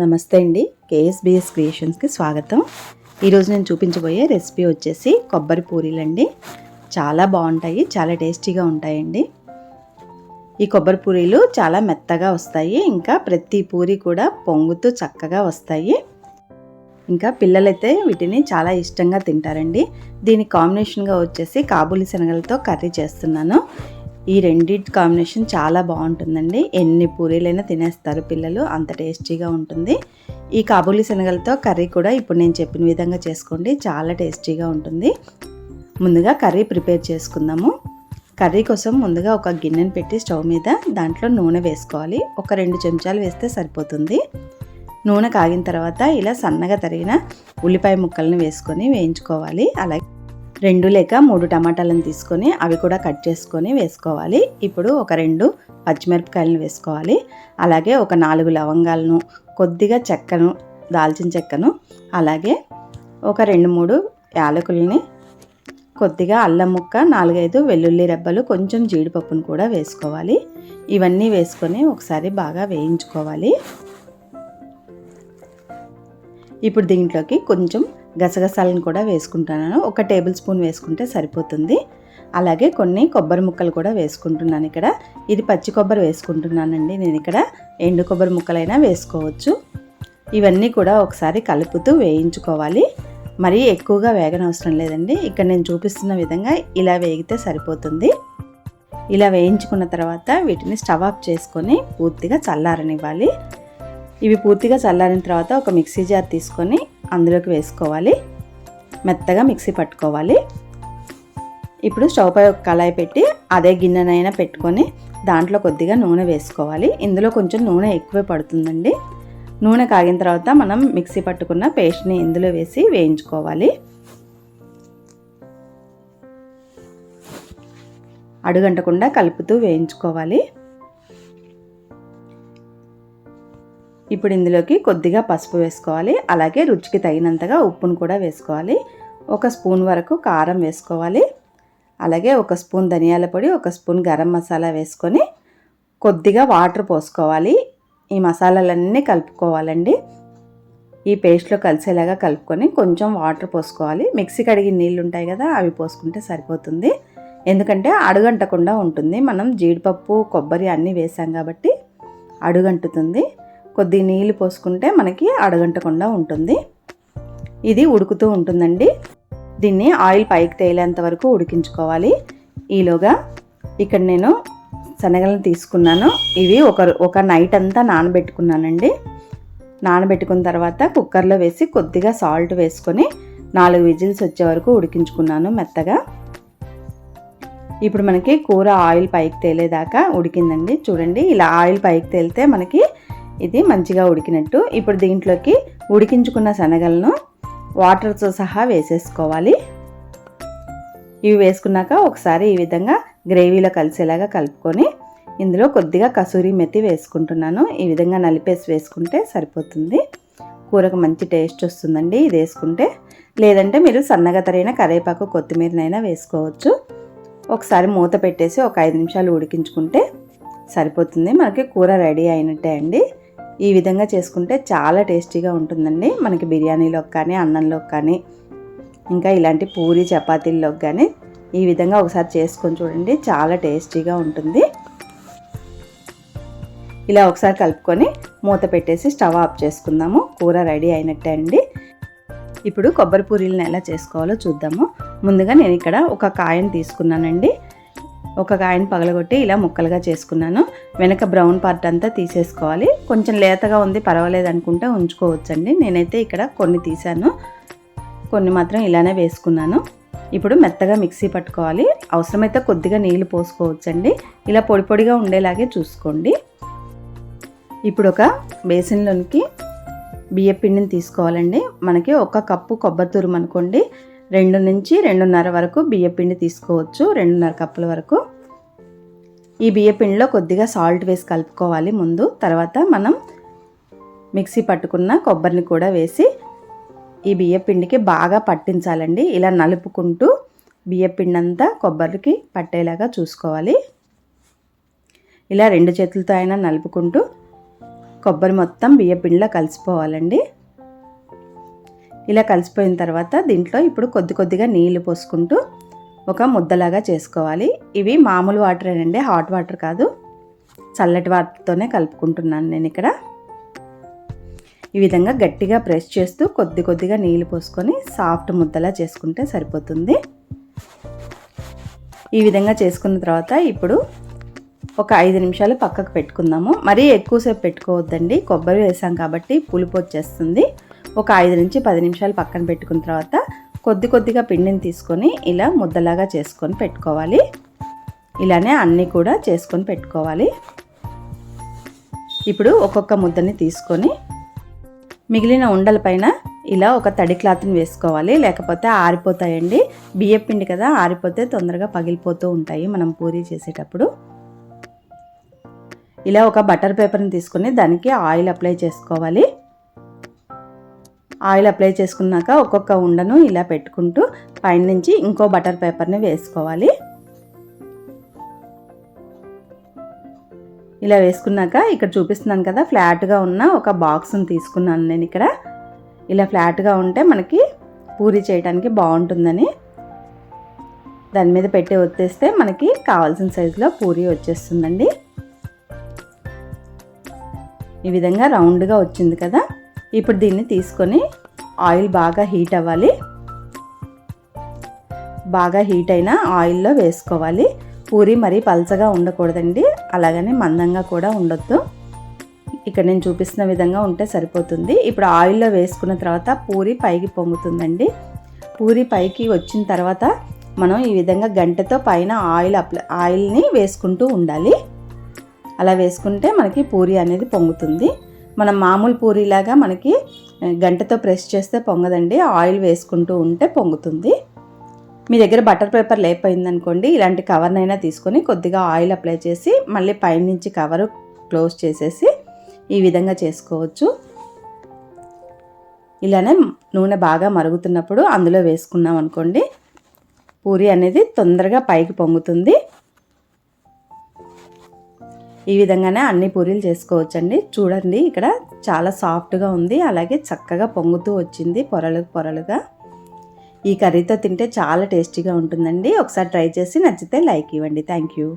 నమస్తే అండి. కేఎస్బిఎస్ క్రియేషన్స్కి స్వాగతం. ఈరోజు నేను చూపించబోయే రెసిపీ వచ్చేసి కొబ్బరి పూరీలండి. చాలా బాగుంటాయి చాలా టేస్టీగా ఉంటాయండి. ఈ కొబ్బరి పూరీలు చాలా మెత్తగా వస్తాయి ఇంకా ప్రతి పూరి కూడా పొంగుతూ చక్కగా వస్తాయి. ఇంకా పిల్లలైతే వీటిని చాలా ఇష్టంగా తింటారండి. దీని కాంబినేషన్గా వచ్చేసి కాబూలి శనగలతో కర్రీ చేస్తున్నాను. ఈ రెండింటి కాంబినేషన్ చాలా బాగుంటుందండి. ఎన్ని పూరీలైనా తినేస్తారు పిల్లలు అంత టేస్టీగా ఉంటుంది. ఈ కాబూలి శనగలతో కర్రీ కూడా ఇప్పుడు నేను చెప్పిన విధంగా చేసుకోండి చాలా టేస్టీగా ఉంటుంది. ముందుగా కర్రీ ప్రిపేర్ చేసుకుందాము. కర్రీ కోసం ముందుగా ఒక గిన్నెను పెట్టి స్టవ్ మీద దాంట్లో నూనె వేసుకోవాలి. ఒక రెండు చెంచాలు వేస్తే సరిపోతుంది. నూనె కాగిన తర్వాత ఇలా సన్నగా తరిగిన ఉల్లిపాయ ముక్కలను వేసుకొని వేయించుకోవాలి. అలాగే రెండు లేక మూడు టమాటాలను తీసుకొని అవి కూడా కట్ చేసుకొని వేసుకోవాలి. ఇప్పుడు ఒక రెండు పచ్చిమిరపకాయలను వేసుకోవాలి. అలాగే ఒక నాలుగు లవంగాలను కొద్దిగా చెక్కను దాల్చిన చెక్కను అలాగే ఒక రెండు మూడు యాలకులని కొద్దిగా అల్లం ముక్క నాలుగైదు వెల్లుల్లి రెబ్బలు కొంచెం జీడిపప్పును కూడా వేసుకోవాలి. ఇవన్నీ వేసుకొని ఒకసారి బాగా వేయించుకోవాలి. ఇప్పుడు దీంట్లోకి కొంచెం గసగసాలను కూడా వేసుకుంటున్నాను. ఒక టేబుల్ స్పూన్ వేసుకుంటే సరిపోతుంది. అలాగే కొన్ని కొబ్బరి ముక్కలు కూడా వేసుకుంటున్నాను ఇక్కడ. ఇది పచ్చి కొబ్బరి వేసుకుంటున్నానండి నేను ఇక్కడ. ఎండు కొబ్బరి ముక్కలైనా వేసుకోవచ్చు. ఇవన్నీ కూడా ఒకసారి కలుపుతూ వేయించుకోవాలి. మరీ ఎక్కువగా వేగనవసరం లేదండి. ఇక్కడ నేను చూపిస్తున్న విధంగా ఇలా వేగితే సరిపోతుంది. ఇలా వేయించుకున్న తర్వాత వీటిని స్టవ్ ఆఫ్ చేసుకొని పూర్తిగా చల్లారనివ్వాలి. ఇవి పూర్తిగా చల్లారిన తర్వాత ఒక మిక్సీ జార్ తీసుకొని అందులోకి వేసుకోవాలి. మెత్తగా మిక్సీ పట్టుకోవాలి. ఇప్పుడు స్టవ్ పై ఒక కళాయి పెట్టి అదే గిన్నెనైనా పెట్టుకొని దాంట్లో కొద్దిగా నూనె వేసుకోవాలి. ఇందులో కొంచెం నూనె ఎక్కువే పడుతుందండి. నూనె కాగిన తర్వాత మనం మిక్సీ పట్టుకున్న పేస్ట్ని ఇందులో వేసి వేయించుకోవాలి. అడుగంటకుండా కలుపుతూ వేయించుకోవాలి. ఇప్పుడు ఇందులోకి కొద్దిగా పసుపు వేసుకోవాలి. అలాగే రుచికి తగినంతగా ఉప్పును కూడా వేసుకోవాలి. ఒక స్పూన్ వరకు కారం వేసుకోవాలి. అలాగే ఒక స్పూన్ ధనియాల పొడి ఒక స్పూన్ గరం మసాలా వేసుకొని కొద్దిగా వాటర్ పోసుకోవాలి. ఈ మసాలాలన్నీ కలుపుకోవాలండి. ఈ పేస్ట్లో కలిసేలాగా కలుపుకొని కొంచెం వాటర్ పోసుకోవాలి. మిక్సీ కడిగి నీళ్ళు ఉంటాయి కదా అవి పోసుకుంటే సరిపోతుంది. ఎందుకంటే అడుగంటకుండా ఉంటుంది. మనం జీడిపప్పు కొబ్బరి అన్నీ వేసాం కాబట్టి అడుగంటుతుంది. కొద్ది నీళ్ళు పోసుకుంటే మనకి అడగంటకుండా ఉంటుంది. ఇది ఉడుకుతూ ఉంటుందండి. దీన్ని ఆయిల్ పైకి తేలేంత వరకు ఉడికించుకోవాలి. ఈలోగా ఇక్కడ నేను శనగలను తీసుకున్నాను. ఇవి ఒక ఒక నైట్ అంతా నానబెట్టుకున్నానండి. నానబెట్టుకున్న తర్వాత కుక్కర్లో వేసి కొద్దిగా సాల్ట్ వేసుకొని నాలుగు విజిల్స్ వచ్చే వరకు ఉడికించుకున్నాను మెత్తగా. ఇప్పుడు మనకి కూర ఆయిల్ పైకి తేలేదాకా ఉడికిందండి. చూడండి ఇలా ఆయిల్ పైకి తేలితే మనకి ఇది మంచిగా ఉడికినట్టు ఇప్పుడు దీంట్లోకి ఉడికించుకున్న శనగలను వాటర్తో సహా వేసేసుకోవాలి. ఇవి వేసుకున్నాక ఒకసారి ఈ విధంగా గ్రేవీలో కలిసేలాగా కలుపుకొని ఇందులో కొద్దిగా కసూరి మెత్తి వేసుకుంటున్నాను. ఈ విధంగా నలిపేసి వేసుకుంటే సరిపోతుంది. కూరకు మంచి టేస్ట్ వస్తుందండి ఇది వేసుకుంటే. లేదంటే మీరు సన్నగా తరిగిన కరేపాకు కొత్తిమీరనైనా వేసుకోవచ్చు. ఒకసారి మూత పెట్టేసి ఒక ఐదు నిమిషాలు ఉడికించుకుంటే సరిపోతుంది. మనకి కూర రెడీ అయినట్టే అండి. ఈ విధంగా చేసుకుంటే చాలా టేస్టీగా ఉంటుందండి. మనకి బిర్యానీలోకి కానీ అన్నంలోకి కానీ ఇంకా ఇలాంటి పూరి చపాతీల్లోకి కానీ ఈ విధంగా ఒకసారి చేసుకొని చూడండి. చాలా టేస్టీగా ఉంటుంది. ఇలా ఒకసారి కలుపుకొని మూత పెట్టేసి స్టవ్ ఆఫ్ చేసుకుందాము. కూర రెడీ అయినట్టే అండి. ఇప్పుడు కొబ్బరి పూరీలను ఎలా చేసుకోవాలో చూద్దాము. ముందుగా నేను ఇక్కడ ఒక కాయను తీసుకున్నానండి. ఒక కాయను పగలగొట్టి ఇలా ముక్కలుగా చేసుకున్నాను. వెనక బ్రౌన్ పార్ట్ అంతా తీసేసుకోవాలి. కొంచెం లేతగా ఉంది పర్వాలేదు అనుకుంటే ఉంచుకోవచ్చండి. నేనైతే ఇక్కడ కొన్ని తీసాను కొన్ని మాత్రం ఇలానే వేసుకున్నాను. ఇప్పుడు మెత్తగా మిక్సీ పట్టుకోవాలి. అవసరమైతే కొద్దిగా నీళ్ళు పోసుకోవచ్చండి. ఇలా పొడి పొడిగా ఉండేలాగే చూసుకోండి. ఇప్పుడు ఒక బేసిన్లోనికి బియ్య పిండిని తీసుకోవాలండి. మనకి ఒక కప్పు కొబ్బరి తురుము అనుకోండి. రెండు నుంచి రెండున్నర వరకు బియ్యపిండి తీసుకోవచ్చు రెండున్నర కప్పుల వరకు. ఈ బియ్యపిండిలో కొద్దిగా సాల్ట్ వేసి కలుపుకోవాలి ముందు. తర్వాత మనం మిక్సీ పట్టుకున్న కొబ్బరిని కూడా వేసి ఈ బియ్యపిండికి బాగా పట్టించాలండి. ఇలా నలుపుకుంటూ బియ్యపిండి అంతా కొబ్బరికి పట్టేలాగా చూసుకోవాలి. ఇలా రెండు చేతులతో అయినా నలుపుకుంటూ కొబ్బరి మొత్తం బియ్యపిండిలో కలిసిపోవాలండి. ఇలా కలిసిపోయిన తర్వాత దీంట్లో ఇప్పుడు కొద్ది కొద్దిగా నీళ్ళు పోసుకుంటూ ఒక ముద్దలాగా చేసుకోవాలి. ఇవి మామూలు వాటరేనండి హాట్ వాటర్ కాదు. చల్లటి వాటర్తోనే కలుపుకుంటున్నాను నేను ఇక్కడ. ఈ విధంగా గట్టిగా ప్రెస్ చేస్తూ కొద్ది కొద్దిగా నీళ్ళు పోసుకొని సాఫ్ట్ ముద్దలా చేసుకుంటే సరిపోతుంది. ఈ విధంగా చేసుకున్న తర్వాత ఇప్పుడు ఒక ఐదు నిమిషాలు పక్కకు పెట్టుకుందాము. మరీ ఎక్కువసేపు పెట్టుకోవద్దండి. కొబ్బరి వేసాం కాబట్టి పులుపు వచ్చేస్తుంది. ఒక ఐదు నుంచి పది నిమిషాలు పక్కన పెట్టుకున్న తర్వాత కొద్ది కొద్దిగా పిండిని తీసుకొని ఇలా ముద్దలాగా చేసుకొని పెట్టుకోవాలి. ఇలానే అన్నీ కూడా చేసుకొని పెట్టుకోవాలి. ఇప్పుడు ఒక్కొక్క ముద్దని తీసుకొని మిగిలిన ఉండలపైన ఇలా ఒక తడి క్లాత్ని వేసుకోవాలి. లేకపోతే ఆరిపోతాయండి. బియ్యం పిండి కదా ఆరిపోతే తొందరగా పగిలిపోతూ ఉంటాయి మనం పూరీ చేసేటప్పుడు. ఇలా ఒక బటర్ పేపర్ని తీసుకొని దానికి ఆయిల్ అప్లై చేసుకోవాలి. ఆయిల్ అప్లై చేసుకున్నాక ఒక్కొక్క ఉండను ఇలా పెట్టుకుంటూ పైనుంచి ఇంకో బటర్ పేపర్ని వేసుకోవాలి. ఇలా వేసుకున్నాక ఇక్కడ చూపిస్తున్నాను కదా ఫ్లాట్గా ఉన్న ఒక బాక్స్ని తీసుకున్నాను నేను ఇక్కడ. ఇలా ఫ్లాట్గా ఉంటే మనకి పూరి చేయడానికి బాగుంటుందని. దాని మీద పెట్టి వచ్చేస్తే మనకి కావాల్సిన సైజులో పూరి వచ్చేస్తుందండి. ఈ విధంగా రౌండ్గా వచ్చింది కదా. ఇప్పుడు దీన్ని తీసుకొని ఆయిల్ బాగా హీట్ అవ్వాలి. బాగా హీట్ అయిన ఆయిల్లో వేసుకోవాలి. పూరి మరీ పలచగా ఉండకూడదండి. అలాగని మందంగా కూడా ఉండొద్దు. ఇక్కడ నేను చూపిస్తున్న విధంగా ఉంటే సరిపోతుంది. ఇప్పుడు ఆయిల్లో వేసుకున్న తర్వాత పూరి పైకి పొంగుతుందండి. పూరి పైకి వచ్చిన తర్వాత మనం ఈ విధంగా గంటతో పైన ఆయిల్ అప్లై ఆయిల్ని వేసుకుంటూ ఉండాలి. అలా వేసుకుంటే మనకి పూరి అనేది పొంగుతుంది. మనం మామూలు పూరిలాగా మనకి గంటతో ప్రెస్ చేస్తే పొంగదండి. ఆయిల్ వేసుకుంటూ ఉంటే పొంగుతుంది. మీ దగ్గర బటర్ పేపర్ లేకపోయిందనుకోండి ఇలాంటి కవర్నైనా తీసుకొని కొద్దిగా ఆయిల్ అప్లై చేసి మళ్ళీ పైనుంచి కవరు క్లోజ్ చేసేసి ఈ విధంగా చేసుకోవచ్చు. ఇలానే నూనె బాగా మరుగుతున్నప్పుడు అందులో వేసుకున్నాం అనుకోండి పూరి అనేది తొందరగా పైకి పొంగుతుంది. ఈ విధంగానే అన్ని పూరీలు చేసుకోవచ్చండి. చూడండి ఇక్కడ చాలా సాఫ్ట్గా ఉంది. అలాగే చక్కగా పొంగుతూ వచ్చింది పొరలు పొరలుగా. ఈ కర్రీతో తింటే చాలా టేస్టీగా ఉంటుందండి. ఒకసారి ట్రై చేసి నచ్చితే లైక్ ఇవ్వండి. Thank you.